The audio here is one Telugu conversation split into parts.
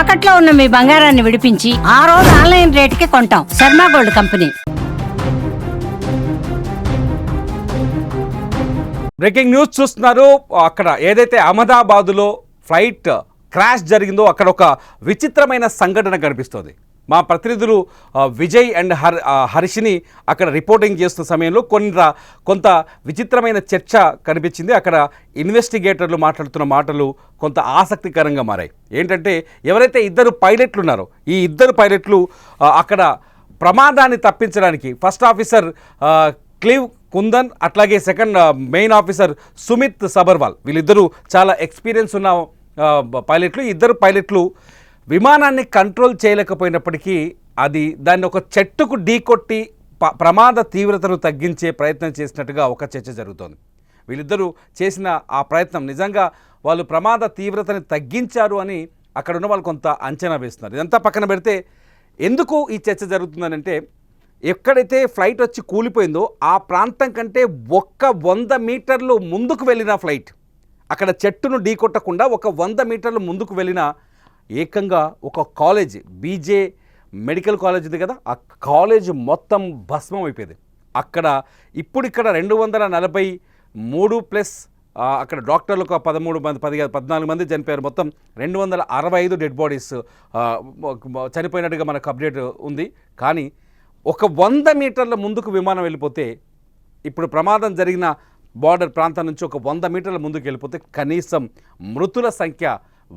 తాకట్లో ఉన్న మీ బంగారాన్ని విడిపించి ఆ రోజు ఆన్లైన్ రేటుకి కొంటాం. Sharma gold company. Breaking news చూస్తున్నారు. అక్కడ ఏదైతే అహ్మదాబాదులో ఫ్లైట్ క్రాష్ జరిగిందో అక్కడ ఒక విచిత్రమైన సంఘటన కనిపిస్తుంది. మా ప్రతినిధులు విజయ్ అండ్ హర్ హర్షిని అక్కడ రిపోర్టింగ్ చేస్తున్న సమయంలో కొన్ని కొంత విచిత్రమైన చర్చ కనిపించింది. అక్కడ ఇన్వెస్టిగేటర్లు మాట్లాడుతున్న మాటలు కొంత ఆసక్తికరంగా మారాయి. ఏంటంటే ఎవరైతే ఇద్దరు పైలట్లు ఉన్నారో ఈ ఇద్దరు పైలట్లు అక్కడ ప్రమాదాన్ని తప్పించడానికి ఫస్ట్ ఆఫీసర్ క్లీవ్ కుందన్ అట్లాగే second main officer Sumit Sabharwal వీళ్ళిద్దరూ చాలా ఎక్స్పీరియన్స్ ఉన్న పైలట్లు. ఇద్దరు పైలట్లు విమానాన్ని కంట్రోల్ చేయలేకపోయినప్పటికీ అది దాన్ని ఒక చెట్టుకు ఢీకొట్టి ప- ప్రమాద తీవ్రతను తగ్గించే ప్రయత్నం చేసినట్టుగా ఒక చర్చ జరుగుతోంది. వీళ్ళిద్దరూ చేసిన ఆ ప్రయత్నం నిజంగా వాళ్ళు ప్రమాద తీవ్రతని తగ్గించారు అని అక్కడ ఉన్న వాళ్ళు కొంత అంచనా వేస్తున్నారు. ఇదంతా పక్కన పెడితే ఎందుకు ఈ చర్చ జరుగుతుందనంటే ఎక్కడైతే ఫ్లైట్ వచ్చి కూలిపోయిందో ఆ ప్రాంతం కంటే ఒక్క వంద మీటర్లు ముందుకు వెళ్ళిన ఫ్లైట్. అక్కడ చెట్టును ఢీకొట్టకుండా ఒక వంద మీటర్లు ముందుకు వెళ్ళిన ఏకంగా ఒక కాలేజ్ బీజే మెడికల్ కాలేజ్ ఉంది కదా ఆ కాలేజ్ మొత్తం భస్మం అయిపోయింది. అక్కడ ఇప్పుడు ఇక్కడ రెండు వందల నలభై మూడు ప్లస్ అక్కడ డాక్టర్లు ఒక పదమూడు మంది పది పద్నాలుగు మంది చనిపోయారు. మొత్తం రెండు వందల అరవై ఐదు డెడ్ బాడీస్ చనిపోయినట్టుగా మనకు అప్డేట్ ఉంది. కానీ ఒక వంద మీటర్ల ముందుకు విమానం వెళ్ళిపోతే ఇప్పుడు ప్రమాదం జరిగిన బార్డర్ ప్రాంతం నుంచి ఒక వంద మీటర్ల ముందుకు వెళ్ళిపోతే కనీసం మృతుల సంఖ్య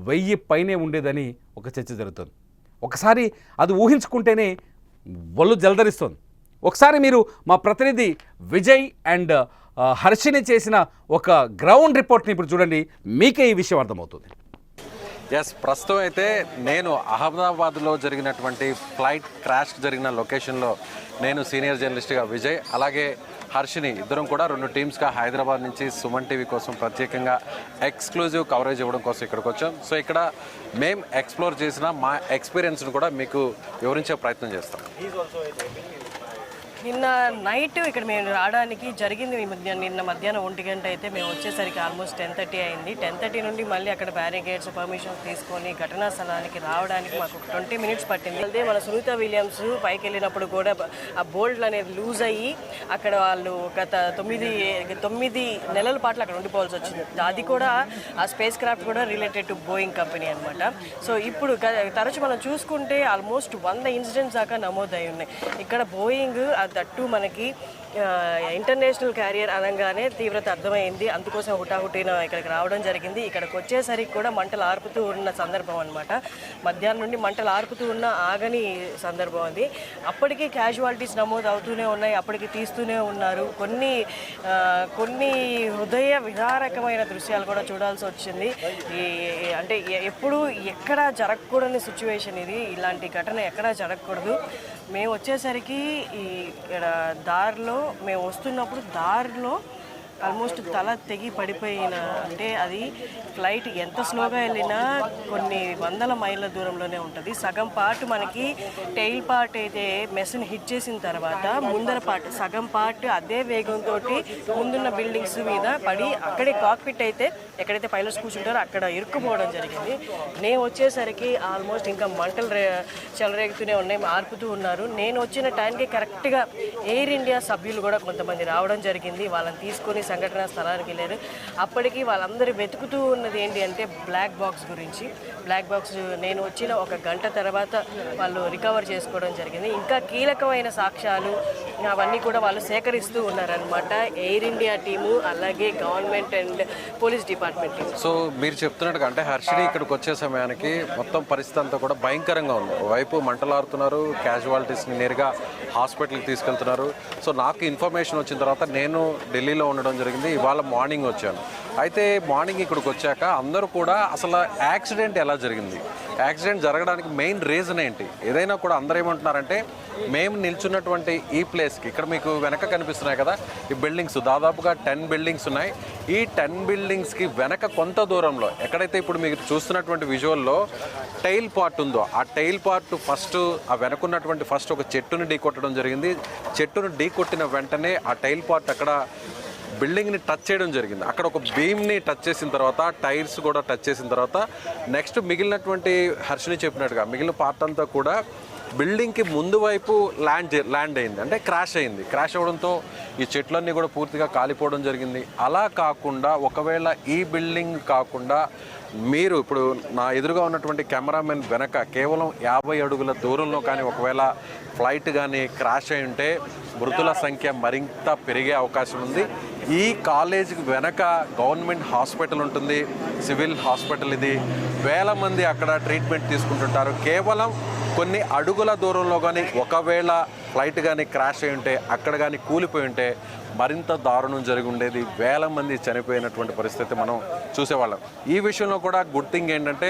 వెయ్యి పైనే ఉండేదని ఒక చర్చ జరుగుతుంది. ఒకసారి అది ఊహించుకుంటేనే ఒళ్ళు జలధరిస్తుంది. ఒకసారి మీరు మా ప్రతినిధి విజయ్ అండ్ హర్షిని చేసిన ఒక గ్రౌండ్ రిపోర్ట్ని ఇప్పుడు చూడండి మీకే ఈ విషయం అర్థమవుతుంది. ఎస్ ప్రస్తుతం అయితే నేను అహ్మదాబాద్లో జరిగినటువంటి ఫ్లైట్ క్రాష్ జరిగిన లొకేషన్లో నేను సీనియర్ జర్నలిస్ట్గా విజయ్ అలాగే హర్షిని. ఇద్దరం కూడా రెండు టీమ్స్గా హైదరాబాద్ నుంచి సుమన్ టీవీ కోసం ప్రత్యేకంగా ఎక్స్క్లూజివ్ కవరేజ్ ఇవ్వడం కోసం ఇక్కడికి వచ్చాం. సో ఇక్కడ మేము ఎక్స్ప్లోర్ చేసిన మా ఎక్స్పీరియన్స్ను కూడా మీకు వివరించే ప్రయత్నం చేస్తాం. నిన్న నైట్ ఇక్కడ మేము రావడానికి జరిగింది ఈ మధ్య నిన్న మధ్యాహ్నం ఒంటి గంట అయితే మేము వచ్చేసరికి ఆల్మోస్ట్ టెన్ థర్టీ అయింది. టెన్ థర్టీ నుండి మళ్ళీ అక్కడ బ్యారికేడ్స్ పర్మిషన్ తీసుకొని ఘటనా స్థలానికి రావడానికి మాకు ట్వంటీ మినిట్స్ పట్టింది. అదే మన సునీత విలియమ్స్ పైకి వెళ్ళినప్పుడు కూడా ఆ బోల్డ్లు అనేది లూజ్ అయ్యి అక్కడ వాళ్ళు గత తొమ్మిది తొమ్మిది నెలల పాటు అక్కడ ఉండిపోవాల్సి వచ్చింది. అది కూడా ఆ స్పేస్ క్రాఫ్ట్ కూడా రిలేటెడ్ టు బోయింగ్ కంపెనీ అనమాట సో ఇప్పుడు తరచు మనం చూసుకుంటే ఆల్మోస్ట్ వంద ఇన్సిడెంట్స్ దాకా నమోదై ఉన్నాయి. ఇక్కడ బోయింగ్ దట్టు మనకి ఇంటర్నేషనల్ క్యారియర్ అనగానే తీవ్రత అర్థమైంది. అందుకోసం హుటాహుటిన ఇక్కడికి రావడం జరిగింది. ఇక్కడికి వచ్చేసరికి కూడా మంటలు ఆర్పుతూ ఉన్న సందర్భం అనమాట మధ్యాహ్నం నుండి మంటలు ఆర్పుతూ ఉన్న ఆగని సందర్భం అది. అప్పటికి క్యాజువాలిటీస్ నమోదు అవుతూనే ఉన్నాయి. అప్పటికి తీస్తూనే ఉన్నారు. కొన్ని కొన్ని హృదయ విదారకమైన దృశ్యాలు కూడా చూడాల్సి వచ్చింది. ఈ అంటే ఎ- ఎప్పుడు ఎక్కడా జరగకూడని సిచ్యువేషన్ ఇది. ఇలాంటి ఘటన ఎక్కడా జరగకూడదు. మేము వచ్చేసరికి ఈ ఇక్కడ దారిలో మేము వస్తున్నప్పుడు దారిలో ఆల్మోస్ట్ తల తెగి పడిపోయిన అంటే అది ఫ్లైట్ ఎంత స్లోగా వెళ్ళినా కొన్ని వందల మైళ్ళ దూరంలోనే ఉంటుంది. సగం పార్ట్ మనకి టైల్ పార్ట్ అయితే మెస్ని హిట్ చేసిన తర్వాత ముందర పార్ట్ సగం పార్ట్ అదే వేగంతో ముందున్న బిల్డింగ్స్ మీద పడి అక్కడే కాక్పిట్ అయితే ఎక్కడైతే పైలట్స్ కూర్చుంటారో అక్కడ ఇరుక్కుపోవడం జరిగింది. నేను వచ్చేసరికి ఆల్మోస్ట్ ఇంకా మంటలు రే చెలరేగుతూనే ఉన్నాయి ఆర్పుతూ ఉన్నారు. నేను వచ్చిన టైంకి కరెక్ట్గా ఎయిర్ ఇండియా సభ్యులు కూడా కొంతమంది రావడం జరిగింది. వాళ్ళని తీసుకొని సంఘటన స్థలానికి వెళ్ళారు. అప్పటికి వాళ్ళందరూ వెతుకుతూ ఉన్నది ఏంటి అంటే బ్లాక్ బాక్స్ గురించి. బ్లాక్ బాక్స్ నేను వచ్చిన ఒక గంట తర్వాత వాళ్ళు రికవర్ చేసుకోవడం జరిగింది. ఇంకా కీలకమైన సాక్ష్యాలు అవన్నీ కూడా వాళ్ళు సేకరిస్తూ ఉన్నారనమాట ఎయిర్ ఇండియా టీము అలాగే government and police department so మీరు చెప్తున్నట్టుగా అంటే హర్షిని ఇక్కడికి వచ్చే సమయానికి మొత్తం పరిస్థితి అంతా కూడా భయంకరంగా ఉంది. వైపు మంటలాడుతున్నారు క్యాజువాలిటీస్ని నేరుగా హాస్పిటల్కి తీసుకెళ్తున్నారు. సో నాకు ఇన్ఫర్మేషన్ వచ్చిన తర్వాత నేను ఢిల్లీలో ఉండడం జరిగింది. ఇవాళ మార్నింగ్ వచ్చాను. అయితే మార్నింగ్ ఇక్కడికి వచ్చాక అందరూ కూడా అసలు యాక్సిడెంట్ ఎలా జరిగింది? యాక్సిడెంట్ జరగడానికి మెయిన్ రీజన్ ఏంటి? ఏదైనా కూడా అందరూ ఏమంటున్నారంటే మేము నిల్చున్నటువంటి ఈ ప్లేస్కి ఇక్కడ మీకు వెనక కనిపిస్తున్నాయి కదా ఈ బిల్డింగ్స్. దాదాపుగా టెన్ బిల్డింగ్స్ ఉన్నాయి. ఈ టెన్ బిల్డింగ్స్కి వెనక కొంత దూరంలో ఎక్కడైతే ఇప్పుడు మీరు చూస్తున్నటువంటి విజువల్లో టైల్ పార్ట్ ఉందో ఆ టైల్ పార్ట్ ఫస్ట్ ఆ వెనకున్నటువంటి ఫస్ట్ ఒక చెట్టును ఢీ కొట్టడం జరిగింది. చెట్టును ఢీ కొట్టిన వెంటనే ఆ టైల్ పార్ట్ అక్కడ బిల్డింగ్ని టచ్ చేయడం జరిగింది. అక్కడ ఒక బీమ్ని టచ్ చేసిన తర్వాత టైర్స్ కూడా టచ్ చేసిన తర్వాత నెక్స్ట్ మిగిలినటువంటి హర్షిని చెప్పినట్టుగా మిగిలిన పార్ట్ అంతా కూడా బిల్డింగ్కి ముందు వైపు ల్యాండ్ ల్యాండ్ అయింది. అంటే క్రాష్ అయింది. క్రాష్ అవ్వడంతో ఈ చెట్లన్నీ కూడా పూర్తిగా కాలిపోవడం జరిగింది. అలా కాకుండా ఒకవేళ ఈ బిల్డింగ్ కాకుండా మీరు ఇప్పుడు నా ఎదురుగా ఉన్నటువంటి కెమెరామెన్ వెనక కేవలం యాభై అడుగుల దూరంలో కానీ ఒకవేళ ఫ్లైట్ కానీ క్రాష్ అయి ఉంటే మృతుల సంఖ్య మరింత పెరిగే అవకాశం ఉంది. ఈ కాలేజీకి వెనక గవర్నమెంట్ హాస్పిటల్ ఉంటుంది సివిల్ హాస్పిటల్ ఇది. వేల మంది అక్కడ ట్రీట్మెంట్ తీసుకుంటుంటారు. కేవలం కొన్ని అడుగుల దూరంలో కానీ ఒకవేళ ఫ్లైట్ కానీ క్రాష్ అయి ఉంటే అక్కడ కానీ కూలిపోయి ఉంటే మరింత దారుణం జరిగి ఉండేది. వేల మంది చనిపోయినటువంటి పరిస్థితి మనం చూసేవాళ్ళం. ఈ విషయంలో కూడా గుడ్ థింగ్ ఏంటంటే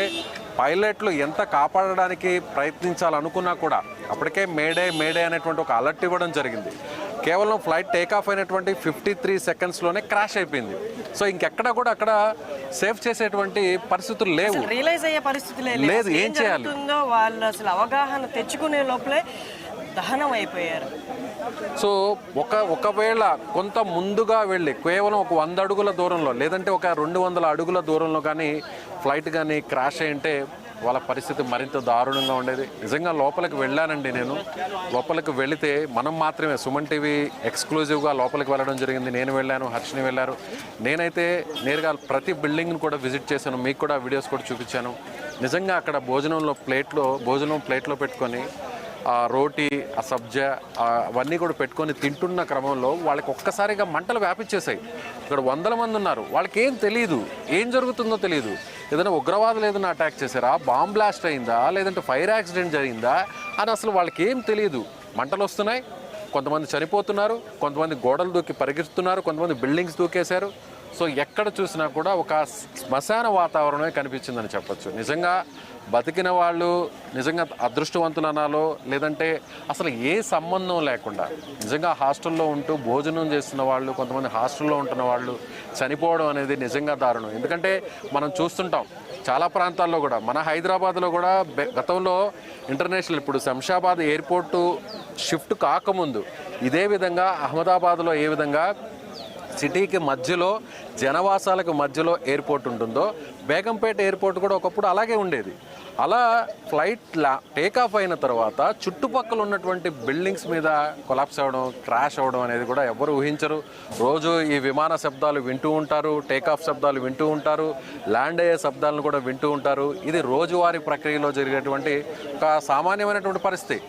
పైలట్లు ఎంత కాపాడడానికి ప్రయత్నించాలనుకున్నా కూడా అప్పటికే మేడే మేడే అనేటువంటి ఒక అలర్ట్ ఇవ్వడం జరిగింది. కేవలం ఫ్లైట్ టేక్ ఆఫ్ అయినటువంటి ఫిఫ్టీ త్రీ సెకండ్స్లోనే క్రాష్ అయిపోయింది. సో ఇంకెక్కడ కూడా అక్కడ సేఫ్ చేసేటువంటి పరిస్థితులు లేవు. రియలైజ్ అయ్యే పరిస్థితి లేదు, ఏం చేయాలి? వాళ్ళు అసలు అవగాహన తెచ్చుకునే లోపలే దహనం అయిపోయారు. సో ఒక ఒకవేళ కొంత ముందుగా వెళ్ళి కేవలం ఒక వంద అడుగుల దూరంలో లేదంటే ఒక రెండు వందల అడుగుల దూరంలో కానీ ఫ్లైట్ కానీ క్రాష్ అయి ఉంటే వాళ్ళ పరిస్థితి మరింత దారుణంగా ఉండేది. నిజంగా లోపలికి వెళ్ళానండి నేను. లోపలికి వెళితే మనం మాత్రమే సుమన్ టీవీ ఎక్స్క్లూజివ్గా లోపలికి వెళ్ళడం జరిగింది. నేను వెళ్ళాను హర్షిని వెళ్ళారు. నేనైతే నేరుగా ప్రతి బిల్డింగ్ని కూడా విజిట్ చేశాను. మీకు కూడా వీడియోస్ కూడా చూపించాను. నిజంగా అక్కడ భోజనంలో ప్లేట్లో భోజనం ప్లేట్లో పెట్టుకొని ఆ రోటీ ఆ సబ్జా అవన్నీ కూడా పెట్టుకొని తింటున్న క్రమంలో వాళ్ళకి ఒక్కసారిగా మంటలు వ్యాపించేసాయి ఇక్కడ వందల మంది ఉన్నారు. వాళ్ళకి ఏం తెలియదు ఏం జరుగుతుందో తెలియదు ఏదైనా ఉగ్రవాదులు ఏదైనా అటాక్ చేశారా? బాంబ్ బ్లాస్ట్ అయిందా? లేదంటే ఫైర్ యాక్సిడెంట్ జరిగిందా? అని అసలు వాళ్ళకి ఏం తెలియదు మంటలు వస్తున్నాయి. కొంతమంది చనిపోతున్నారు. కొంతమంది గోడలు దూకి పరిగెత్తుతున్నారు. కొంతమంది బిల్డింగ్స్ దూకేశారు. సో ఎక్కడ చూసినా కూడా ఒక శ్మశాన వాతావరణమే కనిపించిందని చెప్పొచ్చు. నిజంగా బతికిన వాళ్ళు నిజంగా అదృష్టవంతులు అనాలో లేదంటే అసలు ఏ సంబంధం లేకుండా నిజంగా హాస్టల్లో ఉంటూ భోజనం చేస్తున్న వాళ్ళు కొంతమంది హాస్టల్లో ఉంటున్న వాళ్ళు చనిపోవడం అనేది నిజంగా దారుణం. ఎందుకంటే మనం చూస్తుంటాం చాలా ప్రాంతాల్లో కూడా మన హైదరాబాద్లో కూడా బె- గతంలో ఇంటర్నేషనల్ ఇప్పుడు శంషాబాద్ ఎయిర్పోర్టు షిఫ్ట్ కాకముందు ఇదే విధంగా అహ్మదాబాద్లో ఏ విధంగా సిటీకి మధ్యలో జనవాసాలకు మధ్యలో ఎయిర్పోర్ట్ ఉంటుందో బేగంపేట ఎయిర్పోర్ట్ కూడా ఒకప్పుడు అలాగే ఉండేది. అలా ఫ్లైట్ టేక్ ఆఫ్ అయిన తర్వాత చుట్టుపక్కల ఉన్నటువంటి బిల్డింగ్స్ మీద కొలాప్స్ అవ్వడం క్రాష్ అవ్వడం అనేది కూడా ఎవరు ఊహించరు. రోజు ఈ విమాన శబ్దాలు వింటూ ఉంటారు టేక్ ఆఫ్ శబ్దాలు వింటూ ఉంటారు ల్యాండ్ అయ్యే శబ్దాలను కూడా వింటూ ఉంటారు. ఇది రోజువారీ ప్రక్రియలో జరిగేటువంటి ఒక సామాన్యమైనటువంటి పరిస్థితి.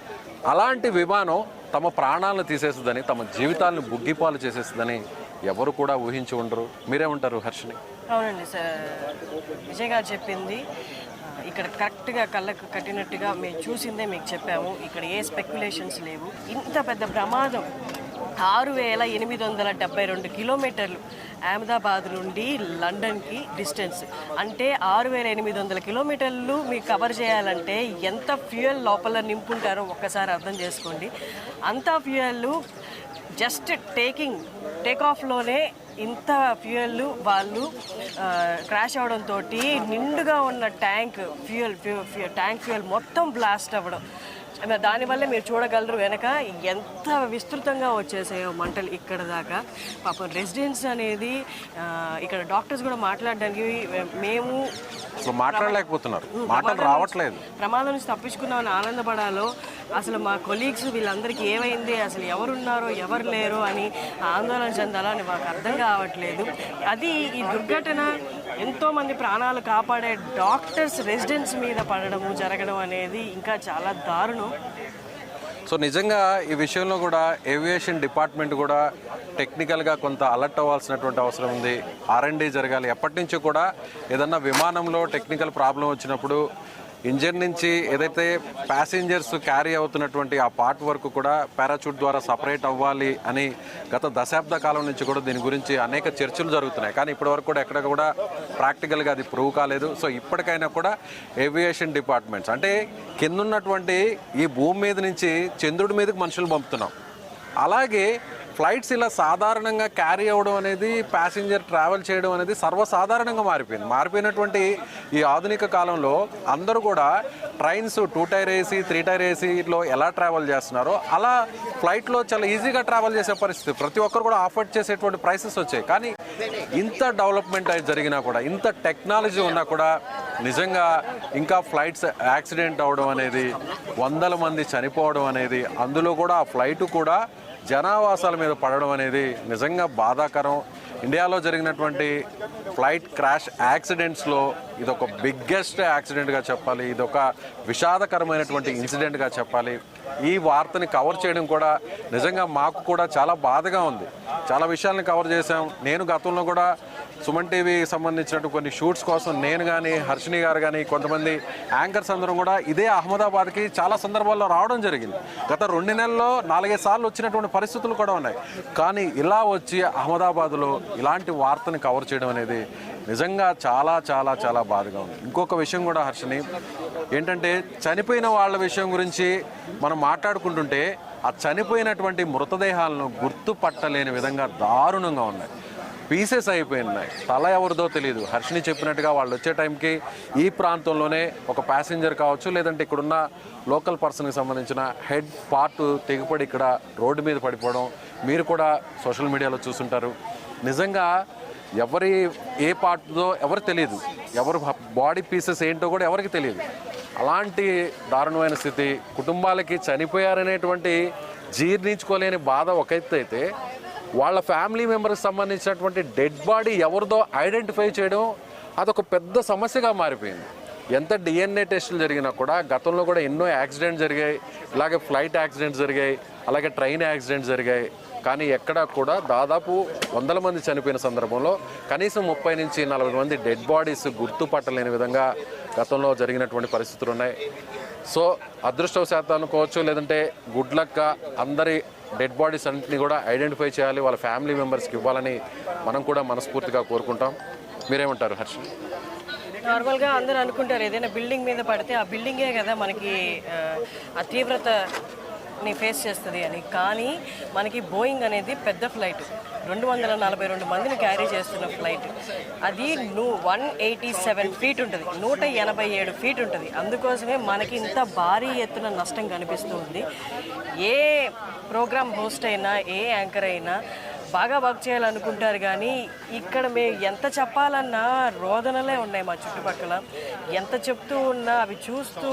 అలాంటి విమానం తమ ప్రాణాలను తీసేస్తుందని తమ జీవితాలను బుగ్గిపాలు చేసేస్తుందని ఎవరు కూడా ఊహించి ఉండరు. మీరేమంటారు హర్షిని. అవునండి సార్. విజయ్ గారు చెప్పింది ఇక్కడ కరెక్ట్గా కళ్ళకు కట్టినట్టుగా మేము చూసిందే మీకు చెప్పాము. ఇక్కడ ఏ స్పెక్యులేషన్స్ లేవు. ఇంత పెద్ద ప్రమాదం ఆరు వేల ఎనిమిది వందల డెబ్బై రెండు కిలోమీటర్లు అహ్మదాబాద్ నుండి లండన్కి డిస్టెన్స్. అంటే ఆరు వేల ఎనిమిది వందల కిలోమీటర్లు మీకు కవర్ చేయాలంటే ఎంత ఫ్యూయల్ లోపల నింపుంటారో ఒక్కసారి అర్థం చేసుకోండి. అంత ఫ్యూయల్ జస్ట్ టేకింగ్ టేక్ ఆఫ్లోనే ఇంత ఫ్యూయల్ వాళ్ళు క్రాష్ అవడంతో నిండుగా ఉన్న ట్యాంక్ ఫ్యూయల్ ట్యాంక్ ఫ్యూయల్ మొత్తం బ్లాస్ట్ అవ్వడం. దానివల్ల మీరు చూడగలరు వెనక ఎంత విస్తృతంగా వచ్చేసాయో మంటలు ఇక్కడ దాకా. పాపం రెసిడెన్స్ అనేది ఇక్కడ డాక్టర్స్ కూడా మాట్లాడడానికి మేము మాట్లాడలేకపోతున్నారు. మాటలు రావట్లేదు. ప్రమాదం నుంచి తప్పించుకున్నామని ఆనందపడాలో అసలు మా కొలీగ్స్ వీళ్ళందరికీ ఏమైంది అసలు ఎవరున్నారో ఎవరు లేరో అని ఆందోళన చెందాలో అని మాకు అర్థం కావట్లేదు. అది ఈ దుర్ఘటన ఎంతో మంది ప్రాణాలు కాపాడే డాక్టర్స్ రెసిడెంట్స్ మీద పడడము జరగడం అనేది ఇంకా చాలా దారుణం. సో నిజంగా ఈ విషయంలో కూడా ఏవియేషన్ డిపార్ట్మెంట్ కూడా టెక్నికల్గా కొంత అలర్ట్ అవ్వాల్సినటువంటి అవసరం ఉంది. ఆర్ఎండి జరగాలి. ఎప్పటి నుంచి కూడా ఏదన్నా విమానంలో టెక్నికల్ ప్రాబ్లం వచ్చినప్పుడు ఇంజన్ నుంచి ఏదైతే ప్యాసింజర్స్ క్యారీ అవుతున్నటువంటి ఆ పార్ట్ వరకు కూడా పారాచూట్ ద్వారా సపరేట్ అవ్వాలి అని గత దశాబ్ద కాలం నుంచి కూడా దీని గురించి అనేక చర్చలు జరుగుతున్నాయి. కానీ ఇప్పటివరకు కూడా ఎక్కడ కూడా ప్రాక్టికల్గా అది ప్రూవ్ కాలేదు. సో ఇప్పటికైనా కూడా ఏవియేషన్ డిపార్ట్మెంట్స్ అంటే కింద ఉన్నటువంటి ఈ భూమి మీద నుంచి చంద్రుడి మీదకి మనుషులు పంపుతున్నాం. అలాగే ఫ్లైట్స్ ఇలా సాధారణంగా క్యారీ అవ్వడం అనేది ప్యాసింజర్ ట్రావెల్ చేయడం అనేది సర్వసాధారణంగా మారిపోయింది. మారిపోయినటువంటి ఈ ఆధునిక కాలంలో అందరూ కూడా trains two tier AC three tier ఏసీలో ఎలా ట్రావెల్ చేస్తున్నారో అలా ఫ్లైట్లో చాలా ఈజీగా ట్రావెల్ చేసే పరిస్థితి. ప్రతి ఒక్కరు కూడా ఆఫర్ చేసేటువంటి ప్రైసెస్ వచ్చాయి. కానీ ఇంత డెవలప్మెంట్ అది జరిగినా కూడా ఇంత టెక్నాలజీ ఉన్నా కూడా నిజంగా ఇంకా ఫ్లైట్స్ యాక్సిడెంట్ అవడం అనేది వందల మంది చనిపోవడం అనేది అందులో కూడా ఆ ఫ్లైట్ కూడా జనావాసాల మీద పడడం అనేది నిజంగా బాధాకరం. ఇండియాలో జరిగినటువంటి ఫ్లైట్ క్రాష్ యాక్సిడెంట్స్లో ఇదొక బిగ్గెస్ట్ యాక్సిడెంట్గా చెప్పాలి ఇదొక విషాదకరమైనటువంటి ఇన్సిడెంట్గా చెప్పాలి. ఈ వార్తని కవర్ చేయడం కూడా నిజంగా మాకు కూడా చాలా బాధగా ఉంది. చాలా విషయాలను కవర్ చేశాం. నేను గతంలో కూడా సుమన్ టీవీ సంబంధించినట్టు కొన్ని షూట్స్ కోసం నేను కానీ హర్షిని గారు కానీ కొంతమంది యాంకర్స్ అందరం కూడా ఇదే అహ్మదాబాద్కి చాలా సందర్భాల్లో రావడం జరిగింది. గత రెండు నెలల్లో నాలుగైదు సార్లు వచ్చినటువంటి పరిస్థితులు కూడా ఉన్నాయి. కానీ ఇలా వచ్చి అహ్మదాబాద్లో ఇలాంటి వార్తని కవర్ చేయడం అనేది నిజంగా చాలా చాలా చాలా బాధగా ఉంది. ఇంకొక విషయం కూడా హర్షిని ఏంటంటే చనిపోయిన వాళ్ళ విషయం గురించి మనం మాట్లాడుకుంటుంటే ఆ చనిపోయినటువంటి మృతదేహాలను గుర్తుపట్టలేని విధంగా దారుణంగా ఉన్నాయి. పీసెస్ అయిపోయినాయి. తల ఎవరిదో తెలియదు హర్షిని చెప్పినట్టుగా వాళ్ళు వచ్చే టైంకి ఈ ప్రాంతంలోనే ఒక ప్యాసింజర్ కావచ్చు లేదంటే ఇక్కడున్న లోకల్ పర్సన్కి సంబంధించిన హెడ్ పార్ట్ తెగిపడి ఇక్కడ రోడ్డు మీద పడిపోవడం మీరు కూడా సోషల్ మీడియాలో చూసుంటారు. నిజంగా ఎవరి ఏ పార్ట్దో ఎవరు తెలియదు ఎవరు బాడీ పీసెస్ ఏంటో కూడా ఎవరికి తెలియదు అలాంటి దారుణమైన స్థితి కుటుంబాలకి చనిపోయారనేటువంటి జీర్ణించుకోలేని బాధ ఒక ఎత్తు అయితే వాళ్ళ ఫ్యామిలీ మెంబర్కి సంబంధించినటువంటి డెడ్ బాడీ ఎవరిదో ఐడెంటిఫై చేయడం అదొక పెద్ద సమస్యగా మారిపోయింది. ఎంత డిఎన్ఏ టెస్టులు జరిగినా కూడా గతంలో కూడా ఎన్నో యాక్సిడెంట్ జరిగాయి. ఇలాగే ఫ్లైట్ యాక్సిడెంట్స్ జరిగాయి. అలాగే ట్రైన్ యాక్సిడెంట్స్ జరిగాయి. కానీ ఎక్కడా కూడా దాదాపు వందల మంది చనిపోయిన సందర్భంలో కనీసం ముప్పై నుంచి నలభై మంది డెడ్ బాడీస్ గుర్తుపట్టలేని విధంగా గతంలో జరిగినటువంటి పరిస్థితులు ఉన్నాయి. సో అదృష్టవశాత్తు అనుకోవచ్చు లేదంటే గుడ్ లక్గా అందరి డెడ్ బాడీస్ అన్నింటినీ కూడా ఐడెంటిఫై చేయాలి వాళ్ళ ఫ్యామిలీ మెంబర్స్కి ఇవ్వాలని మనం కూడా మనస్ఫూర్తిగా కోరుకుంటాం. మీరేమంటారు హర్ష? నార్మల్గా అందరూ అనుకుంటారు ఏదైనా బిల్డింగ్ మీద పడితే ఆ బిల్డింగే కదా మనకి ఆ, తీవ్రత తీవ్రతని ఫేస్ చేస్తుంది అని. కానీ మనకి బోయింగ్ అనేది పెద్ద ఫ్లైట్ రెండు వందల నలభై రెండు మందిని క్యారీ చేస్తున్న ఫ్లైట్ అది నూ వన్ ఎయిటీ సెవెన్ ఫీట్ ఉంటుంది. నూట ఎనభై ఏడు ఫీట్ ఉంటుంది. అందుకోసమే మనకి ఇంత భారీ ఎత్తున నష్టం కనిపిస్తుంది ఏ ప్రోగ్రామ్ హోస్ట్ అయినా ఏ యాంకర్ అయినా బాగా వర్క్ చేయాలనుకుంటారు కానీ ఇక్కడ మేము ఎంత చెప్పాలన్నా రోదనలే ఉన్నాయి మా చుట్టుపక్కల. ఎంత చెప్తూ ఉన్నా అవి చూస్తూ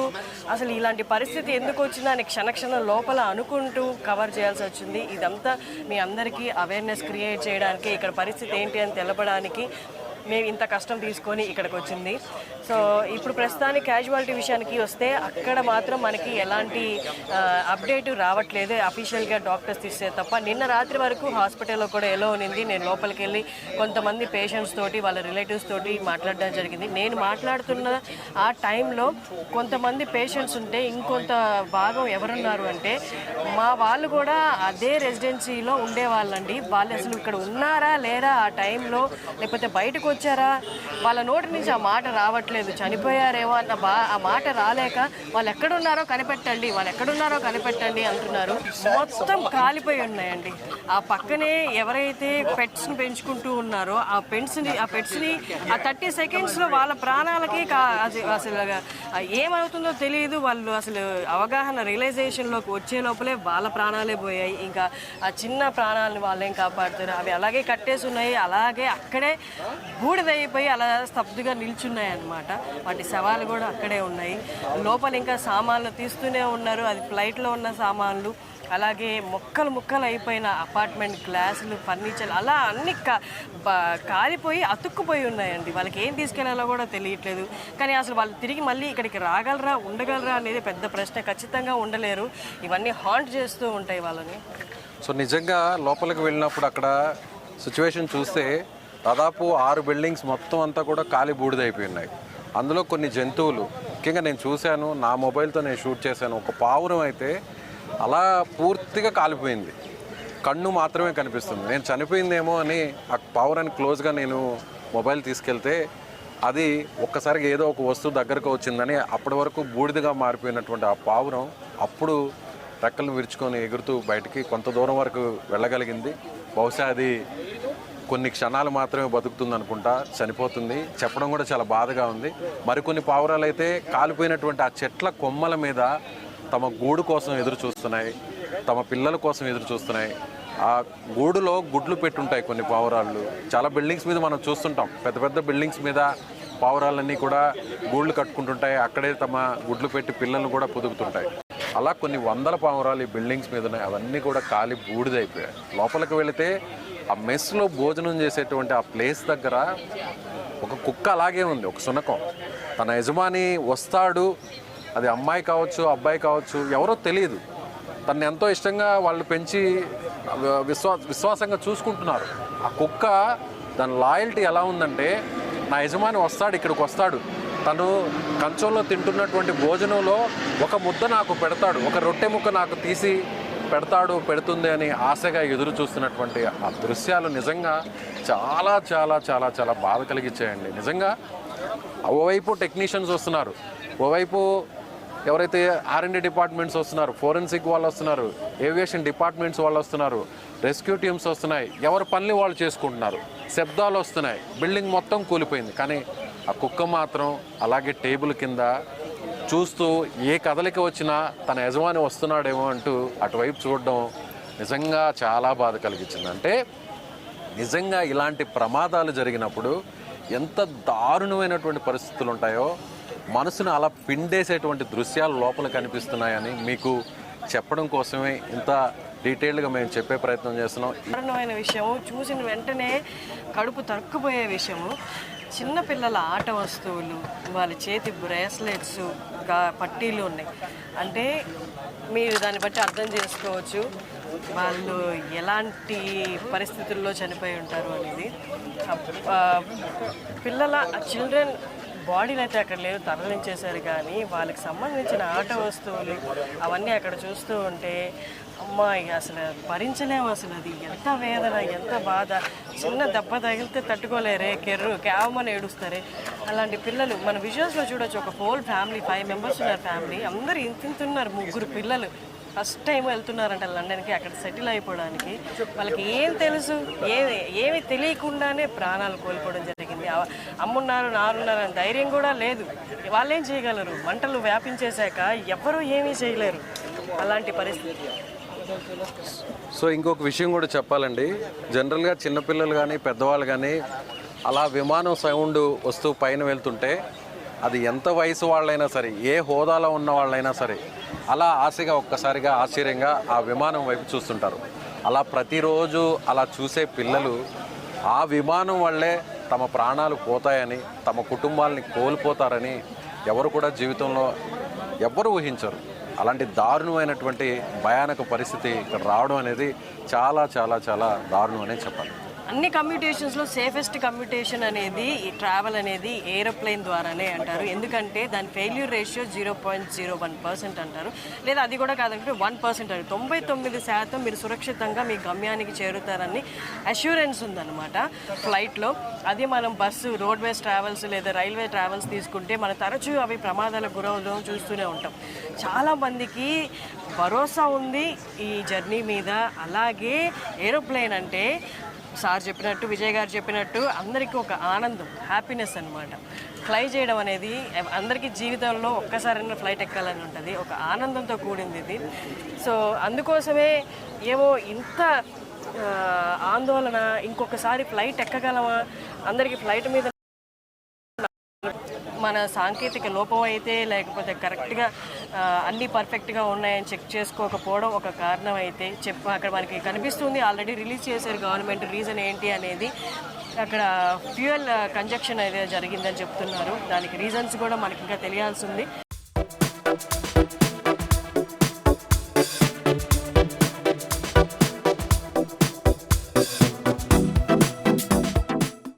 అసలు ఇలాంటి పరిస్థితి ఎందుకు వచ్చిందా అని క్షణక్షణం లోపల అనుకుంటూ కవర్ చేయాల్సి వచ్చింది. ఇదంతా మీ అందరికీ అవేర్నెస్ క్రియేట్ చేయడానికి ఇక్కడ పరిస్థితి ఏంటి అని తెలపడానికి మేము ఇంత కష్టం తీసుకొని ఇక్కడికి వచ్చింది. సో ఇప్పుడు ప్రస్తుతానికి క్యాజువాలిటీ విషయానికి వస్తే అక్కడ మాత్రం మనకి ఎలాంటి అప్డేట్ రావట్లేదు. అఫీషియల్గా డాక్టర్స్ తీస్తే తప్ప. నిన్న రాత్రి వరకు హాస్పిటల్లో కూడా ఎలా ఉన్నింది. నేను లోపలికి వెళ్ళి కొంతమంది పేషెంట్స్ తోటి వాళ్ళ రిలేటివ్స్ తోటి మాట్లాడడం జరిగింది. నేను మాట్లాడుతున్న ఆ టైంలో కొంతమంది పేషెంట్స్ ఉంటే ఇంకొంత భాగం ఎవరున్నారు అంటే మా వాళ్ళు కూడా అదే రెసిడెన్సీలో ఉండేవాళ్ళండి. వాళ్ళు అసలు ఇక్కడ ఉన్నారా లేరా ఆ టైంలో లేకపోతే బయటకు వచ్చారా? వాళ్ళ నోటి నుంచి ఆ మాట రావట్లేదు. చనిపోయారేమో అన్న బా ఆ మాట రాలేక వాళ్ళు ఎక్కడున్నారో కనిపెట్టండి వాళ్ళు ఎక్కడున్నారో కనిపెట్టండి అంటున్నారు. మొత్తం కాలిపోయి ఉన్నాయండి. ఆ పక్కనే ఎవరైతే పెట్స్ని పెంచుకుంటూ ఉన్నారో ఆ పెట్స్ని ఆ పెట్స్ని ఆ థర్టీ సెకండ్స్లో వాళ్ళ ప్రాణాలకి కా- అసలు ఏమవుతుందో తెలియదు. వాళ్ళు అసలు అవగాహన రియలైజేషన్లోకి వచ్చే లోపలే వాళ్ళ ప్రాణాలే పోయాయి. ఇంకా ఆ చిన్న ప్రాణాలను వాళ్ళేం కాపాడుతారు అవి అలాగే కట్టేసి ఉన్నాయి. అలాగే అక్కడే బూడిదైపోయి అలా స్తబ్దుగా నిల్చున్నాయి అన్నమాట వాటి శవాలు కూడా అక్కడే ఉన్నాయి. లోపల ఇంకా సామాన్లు తీస్తూనే ఉన్నారు. అది ఫ్లైట్లో ఉన్న సామాన్లు అలాగే మొక్కలు ముక్కలు అయిపోయిన అపార్ట్మెంట్ గ్లాసులు ఫర్నిచర్ అలా అన్ని కా కాలిపోయి అతుక్కుపోయి ఉన్నాయండి. వాళ్ళకి ఏం తీసుకెళ్ళాలో కూడా తెలియట్లేదు. కానీ అసలు వాళ్ళు తిరిగి మళ్ళీ ఇక్కడికి రాగలరా ఉండగలరా అనేది పెద్ద ప్రశ్న. ఖచ్చితంగా ఉండలేరు. ఇవన్నీ హాంట్ చేస్తూ ఉంటాయి వాళ్ళని. సో నిజంగా లోపలికి వెళ్ళినప్పుడు అక్కడ సిచ్యువేషన్ చూస్తే దాదాపు ఆరు బిల్డింగ్స్ మొత్తం అంతా కూడా ఖాళీ బూడిదైపోయి ఉన్నాయి. అందులో కొన్ని జంతువులు. ముఖ్యంగా నేను చూశాను నా మొబైల్తో నేను షూట్ చేశాను. ఒక పావురం అయితే అలా పూర్తిగా కాలిపోయింది. కన్ను మాత్రమే కనిపిస్తుంది. నేను చనిపోయిందేమో అని ఆ పావురాన్ని క్లోజ్గా నేను మొబైల్ తీసుకెళ్తే అది ఒక్కసారిగా ఏదో ఒక వస్తువు దగ్గరకు వచ్చిందని అప్పటి వరకు బూడిదగా మారిపోయినటువంటి ఆ పావురం అప్పుడు రెక్కలు విరుచుకొని ఎగురుతూ బయటికి కొంత దూరం వరకు వెళ్ళగలిగింది. బహుశా అది కొన్ని క్షణాలు మాత్రమే బతుకుతుంది అనుకుంటా చనిపోతుంది. చెప్పడం కూడా చాలా బాధగా ఉంది. మరికొన్ని పావురాలు అయితే కాలిపోయినటువంటి ఆ చెట్ల కొమ్మల మీద తమ గూడు కోసం ఎదురు చూస్తున్నాయి. తమ పిల్లల కోసం ఎదురు చూస్తున్నాయి. ఆ గూడులో గుడ్లు పెట్టుంటాయి కొన్ని పావురాళ్ళు. చాలా బిల్డింగ్స్ మీద మనం చూస్తుంటాం. పెద్ద పెద్ద బిల్డింగ్స్ మీద పావురాలన్నీ కూడా గూళ్ళు కట్టుకుంటుంటాయి. అక్కడే తమ గుడ్లు పెట్టి పిల్లల్ని కూడా పొదుగుతుంటాయి. అలా కొన్ని వందల పావురాలు ఈ బిల్డింగ్స్ మీద ఉన్నాయి. అవన్నీ కూడా కాలి బూడిదైపోయాయి. లోపలికి వెళితే ఆ మెస్లో భోజనం చేసేటువంటి ఆ ప్లేస్ దగ్గర ఒక కుక్క అలాగే ఉంది ఒక శునకం తన యజమాని వస్తాడు అది అమ్మాయి కావచ్చు అబ్బాయి కావచ్చు ఎవరో తెలియదు తను ఎంతో ఇష్టంగా వాళ్ళు పెంచి విశ్వా విశ్వాసంగా చూసుకుంటున్నారు. ఆ కుక్క దాని లాయల్టీ ఎలా ఉందంటే నా యజమాని వస్తాడు ఇక్కడికి వస్తాడు. తను కంచంలో తింటున్నటువంటి భోజనంలో ఒక ముద్ద నాకు పెడతాడు ఒక రొట్టె ముక్క నాకు తీసి పెడతాడు పెడుతుంది అని ఆశగా ఎదురు చూస్తున్నటువంటి ఆ దృశ్యాలు నిజంగా చాలా చాలా చాలా చాలా బాధ కలిగించాయండి. నిజంగా ఓవైపు టెక్నీషియన్స్ వస్తున్నారు ఓవైపు ఎవరైతే ఆర్ఎండి డిపార్ట్మెంట్స్ వస్తున్నారు ఫోరెన్సిక్ వాళ్ళు వస్తున్నారు ఏవియేషన్ డిపార్ట్మెంట్స్ వాళ్ళు వస్తున్నారు రెస్క్యూ టీమ్స్ వస్తున్నాయి ఎవరి పనులు వాళ్ళు చేసుకుంటున్నారు శబ్దాలు వస్తున్నాయి బిల్డింగ్ మొత్తం కూలిపోయింది. కానీ ఆ కుక్క మాత్రం అలాగే టేబుల్ కింద చూస్తూ ఏ కదలిక వచ్చినా తన యజమాని వస్తున్నాడేమో అంటూ అటువైపు చూడడం నిజంగా చాలా బాధ కలిగించింది. అంటే నిజంగా ఇలాంటి ప్రమాదాలు జరిగినప్పుడు ఎంత దారుణమైనటువంటి పరిస్థితులు ఉంటాయో మనసును అలా పిండేసేటువంటి దృశ్యాలు లోపల కనిపిస్తున్నాయని మీకు చెప్పడం కోసమే ఇంత డీటెయిల్డ్గా మేము చెప్పే ప్రయత్నం చేస్తున్నాం. దారుణమైన విషయము. చూసిన వెంటనే కడుపు తరుక్కుపోయే విషయము. చిన్నపిల్లల ఆట వస్తువులు వాళ్ళ చేతి బ్రేస్లెట్స్గా పట్టీలు ఉన్నాయి. అంటే మీరు దాన్ని బట్టి అర్థం చేసుకోవచ్చు వాళ్ళు ఎలాంటి పరిస్థితుల్లో చనిపోయి ఉంటారు అనేది. ఆ, పిల్లల చిల్డ్రన్ బాడీలు అయితే అక్కడ లేవు తరలించేశారు కానీ వాళ్ళకి సంబంధించిన ఆట వస్తువులు అవన్నీ అక్కడ చూస్తూ ఉంటే అమ్మాయి అసలు భరించలేము అసలు అది. ఎంత వేదన ఎంత బాధ. చిన్న దెబ్బ తగిలితే తట్టుకోలేరే కెర్రు కేవమని ఏడుస్తారే. అలాంటి పిల్లలు మన విజువల్స్లో చూడొచ్చు ఒక హోల్ ఫ్యామిలీ ఫైవ్ మెంబర్స్ ఉన్నారు ఫ్యామిలీ అందరూ ఇంతింతున్నారు ముగ్గురు పిల్లలు. ఫస్ట్ టైం వెళ్తున్నారంట లండన్కి అక్కడ సెటిల్ అయిపోవడానికి. వాళ్ళకి ఏం తెలుసు ఏమి ఏమి తెలియకుండానే ప్రాణాలు కోల్పోవడం జరిగింది. అమ్మున్నారు నారున్నారు అని ధైర్యం కూడా లేదు. వాళ్ళేం చేయగలరు? మంటలు వ్యాపించేశాక ఎవ్వరూ ఏమీ చేయలేరు. అలాంటి పరిస్థితి. సో ఇంకొక విషయం కూడా చెప్పాలండి. జనరల్గా చిన్నపిల్లలు కానీ పెద్దవాళ్ళు కానీ అలా విమానం సౌండ్ వస్తూ పైన వెళ్తుంటే అది ఎంత వయసు వాళ్ళైనా సరే ఏ హోదాలో ఉన్న వాళ్ళైనా సరే అలా ఆశగా ఒక్కసారిగా ఆశ్చర్యంగా ఆ విమానం వైపు చూస్తుంటారు. అలా ప్రతిరోజు అలా చూసే పిల్లలు ఆ విమానం వల్లే తమ ప్రాణాలు పోతాయని తమ కుటుంబాలని కోల్పోతారని ఎవరు కూడా జీవితంలో ఎవ్వరు ఊహించరు. అలాంటి దారుణమైనటువంటి భయానక పరిస్థితి ఇక్కడ రావడం అనేది చాలా చాలా చాలా దారుణం అనే చెప్పాలి. అన్ని కమ్యూటేషన్స్లో సేఫెస్ట్ కమ్యూటేషన్ అనేది ఈ ట్రావెల్ అనేది ఏరోప్లేన్ ద్వారానే అంటారు. ఎందుకంటే దాని failure ratio zero point zero one percent అంటారు. లేదా అది కూడా కాదంటే వన్ పర్సెంట్ అంటారు. తొంభై తొమ్మిది శాతం మీరు సురక్షితంగా మీ గమ్యానికి చేరుతారని అష్యూరెన్స్ ఉందన్నమాట ఫ్లైట్లో అది మనం బస్సు రోడ్వేస్ ట్రావెల్స్ లేదా రైల్వే ట్రావెల్స్ తీసుకుంటే మనం తరచూ అవి ప్రమాదాలకు గురవడం చూస్తూనే ఉంటాం. చాలామందికి భరోసా ఉంది ఈ జర్నీ మీద. అలాగే ఏరోప్లేన్ అంటే సార్ చెప్పినట్టు విజయ్ గారు చెప్పినట్టు అందరికీ ఒక ఆనందం హ్యాపీనెస్ అన్నమాట. ఫ్లై చేయడం అనేది అందరికీ జీవితంలో ఒక్కసారైనా ఫ్లైట్ ఎక్కాలని ఉంటుంది. ఒక ఆనందంతో కూడింది ఇది. సో అందుకోసమే ఏవో ఇంత ఆందోళన ఇంకొకసారి ఫ్లైట్ ఎక్కగలమా? అందరికీ ఫ్లైట్ మీద మన సాంకేతిక లోపం అయితే లేకపోతే కరెక్ట్గా అన్నీ పర్ఫెక్ట్గా ఉన్నాయని చెక్ చేసుకోకపోవడం ఒక కారణం అయితే చెప్ప అక్కడ మనకి కనిపిస్తుంది. ఆల్రెడీ రిలీజ్ చేశారు గవర్నమెంట్ రీజన్ ఏంటి అనేది. అక్కడ ఫ్యూయల్ కంజక్షన్ అయితే జరిగిందని చెప్తున్నారు. దానికి రీజన్స్ కూడా మనకి ఇంకా తెలియాల్సి ఉంది